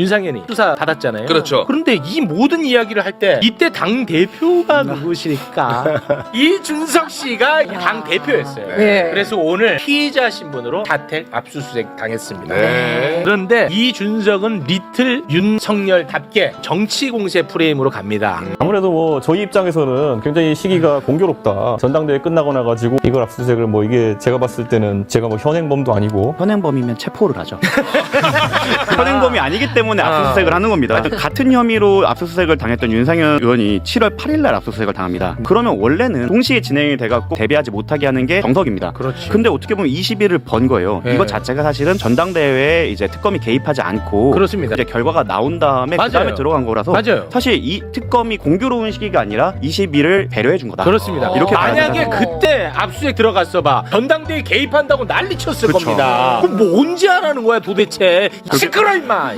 윤상현이 수사 받았잖아요. 그렇죠. 그런데 이 모든 이야기를 할 때 이때 당 대표가 누구실까? 이준석 씨가 당 대표였어요. 네. 그래서 오늘 피의자 신분으로 자택 압수수색 당했습니다. 네. 그런데 이준석은 리틀 윤석열답게 정치 공세 프레임으로 갑니다. 아무래도 뭐 저희 입장에서는 굉장히 시기가 공교롭다. 전당대회 끝나고 나가지고 이걸 압수수색을 뭐 이게 제가 봤을 때는 제가 뭐 현행범도 아니고 현행범이면 체포를 하죠. 현행범이 아니기 때문에 아. 압수수색을 하는 겁니다. 같은 혐의로 압수수색을 당했던 윤상현 의원이 7월 8일 날 압수수색을 당합니다. 그러면 원래는 동시에 진행이 돼갖고 대비하지 못하게 하는 게 정석입니다. 그렇지. 근데 어떻게 보면 20일을 번 거예요. 네. 이것 자체가 사실은 전당대회에 이제 특검이 개입하지 않고 그렇습니다. 이제 결과가 나온 다음에 맞아요. 그 다음에 들어간 거라서 맞아요. 사실 이 특검이 공교로운 시기가 아니라 20일을 배려해 준 거다. 그렇습니다. 이렇게 봐야 만약에. 그때 압수수색 들어갔어 봐. 전당대회 개입한다고 난리 쳤을 그쵸. 겁니다. 그럼 뭐 언제 하라는 거야 도대체? 시끄러 임마.